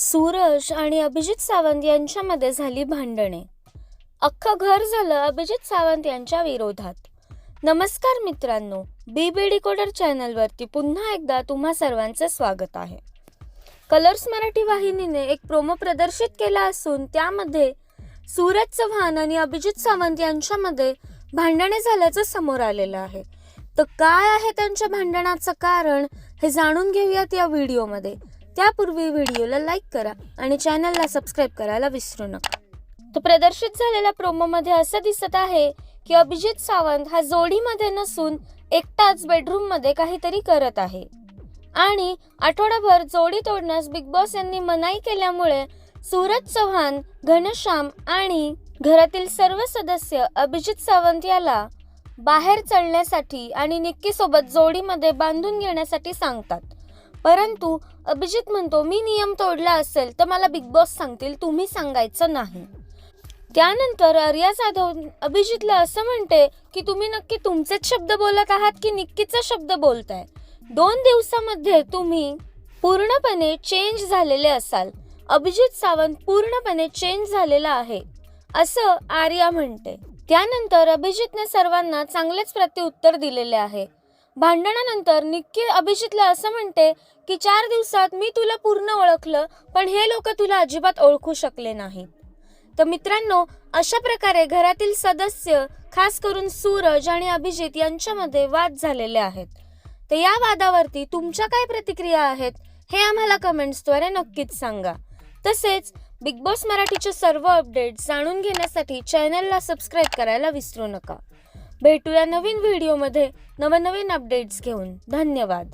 सूरज आणि अभिजित सावंत यांच्यामध्ये झाली भांडणे. अख्खं घर झालं अभिजित सावंत यांच्या विरोधात. नमस्कार मित्रांनो बी बी डिकोडर चॅनलवरती पुन्हा एकदा तुम्हा सर्वांचं स्वागत आहे. कलर्स मराठी वाहिनीने एक प्रोमो प्रदर्शित केला असून त्यामध्ये सूरज चव्हाण आणि अभिजित सावंत यांच्यामध्ये भांडणे झाल्याचं समोर आलेलं आहे. तर काय आहे त्यांच्या भांडणाचं कारण हे जाणून घेऊयात या व्हिडिओमध्ये. त्यापूर्वी व्हिडिओला लाईक करा आणि चॅनलला सबस्क्राईब करायला विसरू नका. तर प्रदर्शित झालेल्या प्रोमोमध्ये असं दिसत आहे की अभिजित सावंत हा जोडीमध्ये नसून एकटाच बेडरूममध्ये काहीतरी करत आहे. आणि आठवडाभर जोडी तोडण्यास बिग बॉस यांनी मनाई केल्यामुळे सूरज चव्हाण घनश्याम आणि घरातील सर्व सदस्य अभिजित सावंत याला बाहेर चढण्यासाठी आणि निक्कीसोबत जोडीमध्ये बांधून घेण्यासाठी सांगतात. परंतु अभिजित म्हणतो मी नियम तोडला असेल तर मला बिग बॉस सांगतील तुम्ही सांगायचं नाही. त्यानंतर आर्या जाधव अभिजितला असं म्हणते की तुम्ही नक्की तुमचेच शब्द बोलत आहात की निक्कीचा शब्द बोलताय? दोन दिवसामध्ये तुम्ही पूर्णपणे चेंज झालेले असाल. अभिजित सावंत पूर्णपणे चेंज झालेला आहे. असं आर्या म्हणते. त्यानंतर अभिजितने सर्वांना चांगलेच प्रत्युत्तर दिलेले आहे. भांडणानंतर निक्की अभिजितला असं म्हणते की चार दिवसात मी तुला पूर्ण ओळखलं पण हे लोक तुला अजिबात ओळखू शकले नाहीत. तर मित्रांनो अशा प्रकारे घरातील सदस्य खास करून सूरज आणि अभिजित यांच्यामध्ये वाद झालेले आहेत. तर या वादावरती तुमच्या काय प्रतिक्रिया आहेत हे आम्हाला कमेंट्सद्वारे नक्कीच सांगा. तसेच बिग बॉस मराठीचे सर्व अपडेट्स जाणून घेण्यासाठी चॅनलला सबस्क्राईब करायला विसरू नका. भेटूया नवीन व्हिडिओमध्ये. नवनवीन अपडेट्स घेऊन. धन्यवाद.